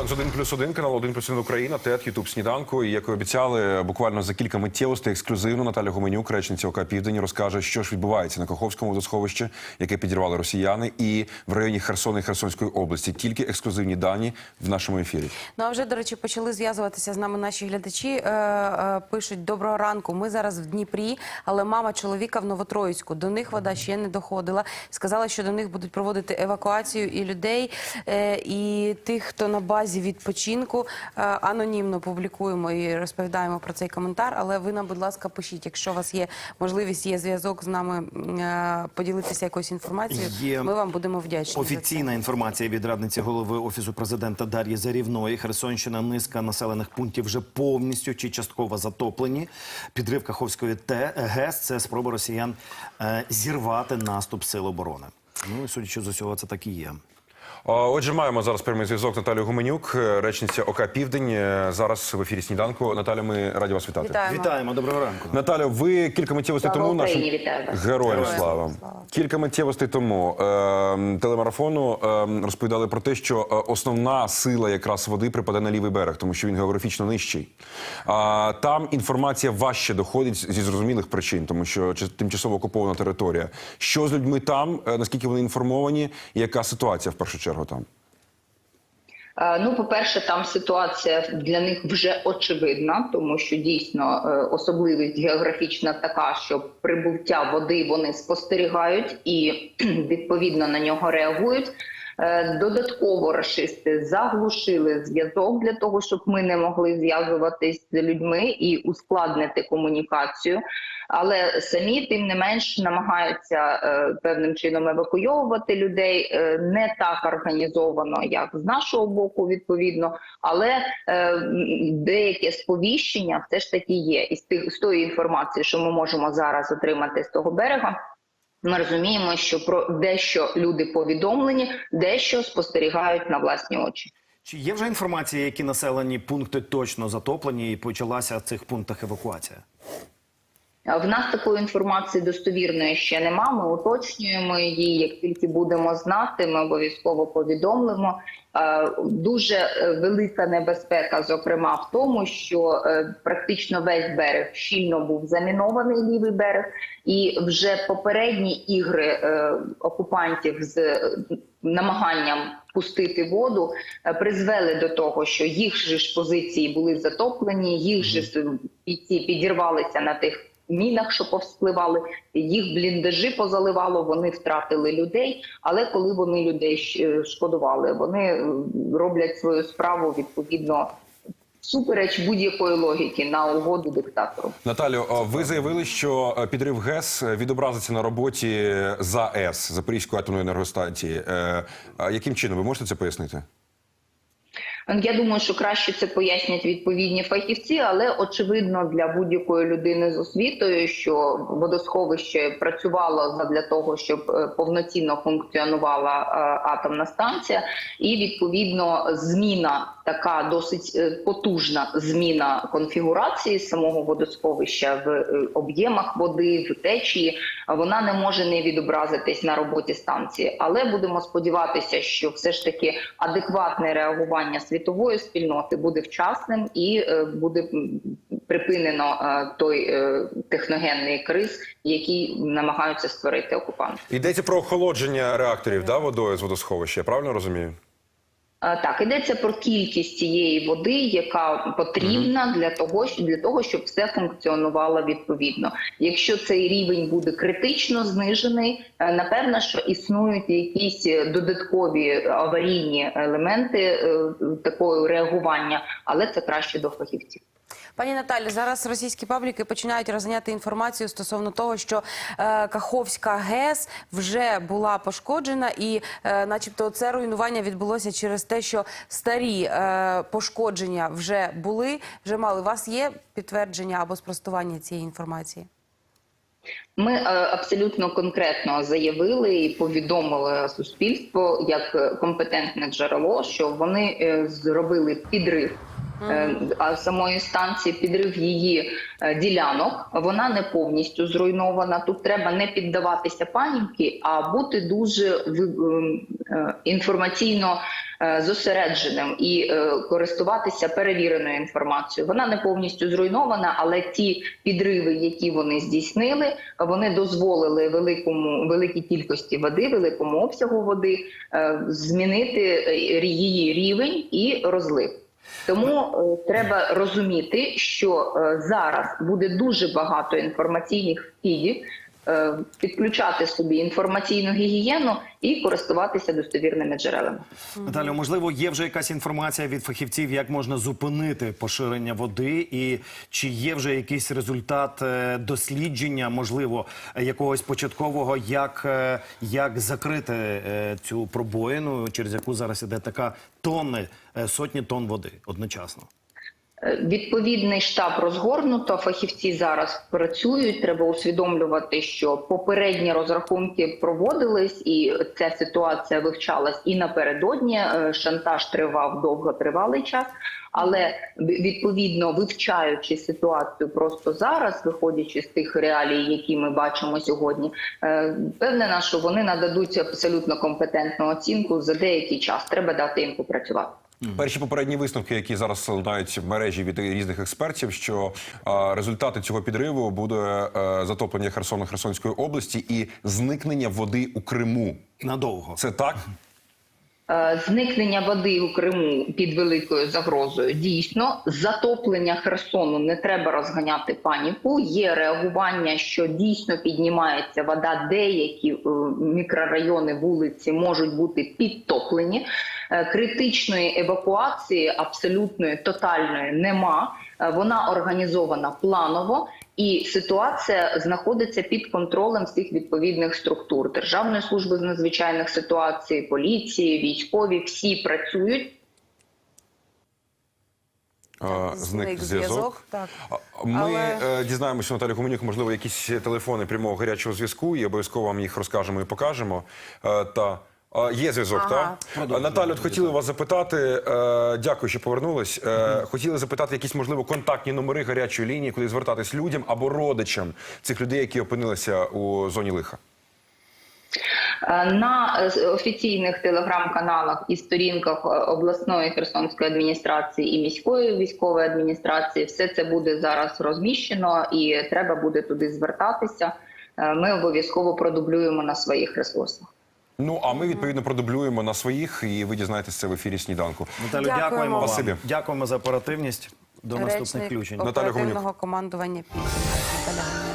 Ранок з 1 плюс 1, канал 1 плюс 1 Україна, ТЕТ, Ютуб Сніданку. І як і обіцяли, буквально за кілька миттєвостей ексклюзивно Наталя Гуменюк, речниця ОК Південь, розкаже, що ж відбувається на Каховському водосховищі, яке підірвали росіяни, і в районі Херсона і Херсонської області. Тільки ексклюзивні дані в нашому ефірі. Ну а вже до речі, почали зв'язуватися з нами наші глядачі. Е, е, пишуть доброго ранку. Ми зараз в Дніпрі, але мама чоловіка в Новотроїцьку. До них вода ще не доходила. Сказала, що до них будуть проводити евакуацію і людей, е, і тих, хто на базі відпочинку. Е, анонімно публікуємо і розповідаємо про цей коментар. Але ви нам, будь ласка, пишіть, якщо у вас є можливість, є зв'язок з нами е, поділитися якоюсь інформацією. Є Ми вам будемо вдячні. за це. Офіційна інформація від радниці голови офісу президента Дар'ї Зарівної. Херсонщина низка населених пунктів вже повністю чи частково затоплені. Підрив Каховської ГЕС – це спроба росіян е, зірвати наступ сил оборони. Ну і судячи з усього, це так і є. Отже, маємо зараз прямий зв'язок Наталію Гуменюк, е, речниця ОК Південь. Е, Зараз в ефірі сніданку. Наталя, ми раді вас вітати. Вітаємо. Вітаємо, доброго ранку. Наталя, ви кілька миттєвостей Слава тому Україні, нашим вітаю героям Героям слава. слава. Кілька миттєвостей тому е, телемарафону е, розповідали про те, що е, основна сила якраз води припаде на лівий берег, тому що він географічно нижчий. А там інформація важче доходить зі зрозумілих причин, тому що чи- тимчасово окупована територія. Що з людьми там? Наскільки вони інформовані? Яка ситуація в першу чергу там? Е, Ну, по-перше, там ситуація для них вже очевидна, тому що дійсно е, особливість географічна така, що прибуття води вони спостерігають і відповідно на нього реагують. Е, Додатково рашисти заглушили зв'язок для того, щоб ми не могли зв'язуватись з людьми і ускладнити комунікацію. Але самі тим не менш намагаються е, певним чином евакуйовувати людей е, не так організовано, як з нашого боку, відповідно, але деяке сповіщення все ж таки є. І з тої інформації, що ми можемо зараз отримати з того берега. Ми розуміємо, що про дещо люди повідомлені, дещо спостерігають на власні очі. Чи є вже інформація, які населені пункти точно затоплені і почалася в цих пунктах евакуація? В нас такої інформації достовірної ще нема. Ми уточнюємо її. Як тільки будемо знати, ми обов'язково повідомимо. Е, Дуже е, велика небезпека, зокрема, в тому, що е, практично весь берег щільно був замінований лівий берег, і вже попередні ігри окупантів з намаганням пустити воду призвели до того, що їх же ж позиції були затоплені, їх же бійці підірвалися на тих мінах, що повспливали, їх бліндажі позаливало, вони втратили людей. Але коли вони людей шкодували, вони е, роблять свою справу відповідно супереч будь-якої логіки на угоду диктатору. Наталю, ви заявили, що е, підрив ГЕС відобразиться на роботі ЗАЕС Запорізької атомної енергостанції. Е, Яким чином ви можете це пояснити? Я думаю, що краще це пояснять відповідні фахівці, але очевидно для будь-якої людини з освітою, що водосховище працювало для того, щоб е, повноцінно функціонувала е, атомна станція, і відповідно зміна така досить е, потужна зміна конфігурації самого водосховища в об'ємах води, в течії. Вона не може не відобразитись на роботі станції, але будемо сподіватися, що все ж таки адекватне реагування світової спільноти буде вчасним і е, буде припинено е, той е, техногенний криз, який намагаються створити окупанти. Йдеться про охолодження реакторів да, водою з водосховища, я правильно розумію? Е, Так, йдеться про кількість цієї води, яка потрібна для того, для того, щоб все функціонувало відповідно. Якщо цей рівень буде критично знижений, е, напевно, що існують якісь додаткові аварійні елементи е, такого реагування, але це краще до фахівців. Пані Наталі, зараз російські пабліки починають розганяти інформацію стосовно того, що е, Каховська ГЕС вже була пошкоджена, і, е, начебто, це руйнування відбулося через те, що старі е, пошкодження вже були, вже мали. У вас є підтвердження або спростування цієї інформації? Ми е, абсолютно конкретно заявили і повідомили суспільство як е, компетентне джерело, що вони е, зробили підрив. Е, А самої станції підрив її е, ділянок. Вона не повністю зруйнована. Тут треба не піддаватися паніки, а бути дуже е, інформаційно зосередженим і користуватися перевіреною інформацією. Вона не повністю зруйнована, але ті підриви, які вони здійснили, вони дозволили великому великій кількості води, великому обсягу води змінити її рівень і розлив. Тому е, треба розуміти, що е, зараз буде дуже багато інформаційних е, підключати собі інформаційну гігієну і користуватися достовірними джерелами. Наталю, можливо, є вже якась інформація від фахівців, як можна зупинити поширення води, і чи є вже якийсь результат е, дослідження, можливо, е, якогось початкового, як, е, як закрити е, цю пробоїну, через яку зараз іде така тонни, е, сотні тонн води одночасно. Відповідний штаб розгорнуто. Фахівці зараз працюють. Треба усвідомлювати, що попередні розрахунки проводились, і ця ситуація вивчалась і напередодні. Е, Шантаж тривав довготривалий час. Але відповідно вивчаючи ситуацію просто зараз, виходячи з тих реалій, які ми бачимо сьогодні, е, впевнена, що вони нададуть абсолютно компетентну оцінку за деякий час. Треба дати їм попрацювати. Перші попередні висновки, які зараз лунають в мережі від різних експертів, що е, результати цього підриву буде е, затоплення Херсону Херсонської області і зникнення води у Криму. Надовго. Це так? Е, Зникнення води у Криму під великою загрозою дійсно затоплення Херсону не треба розганяти паніку. Є реагування, що дійсно піднімається вода. Деякі е, мікрорайони вулиці можуть бути підтоплені. Е, Критичної евакуації абсолютної тотальної нема. Вона організована планово. І ситуація знаходиться під контролем всіх відповідних структур Державної служби з надзвичайних ситуацій, поліції, військові всі працюють. Зник зв'язок, Ми Але- е, дізнаємося Наталю Комунюк, можливо, якісь телефони прямого гарячого зв'язку, і обов'язково вам їх розкажемо і покажемо. Е, та є зв'язок, Ага. так? Наталю, от хотіли вас запитати. Е, дякую, що повернулись. Е, Хотіли запитати якісь, можливо, контактні номери гарячої лінії, куди звертатись людям або родичам цих людей, які опинилися у зоні лиха. Е, На офіційних телеграм-каналах і сторінках обласної Херсонської адміністрації і міської військової адміністрації все це буде зараз розміщено, і треба буде туди звертатися. Ми обов'язково продублюємо на своїх ресурсах. Ну а ми відповідно продублюємо на своїх, і ви дізнаєтесь це в ефірі сніданку. Наталю, Дякуємо дякуємо вам. Дякуємо за оперативність. До наступних включень. Наталя Гуменюк. командування Гуменюк.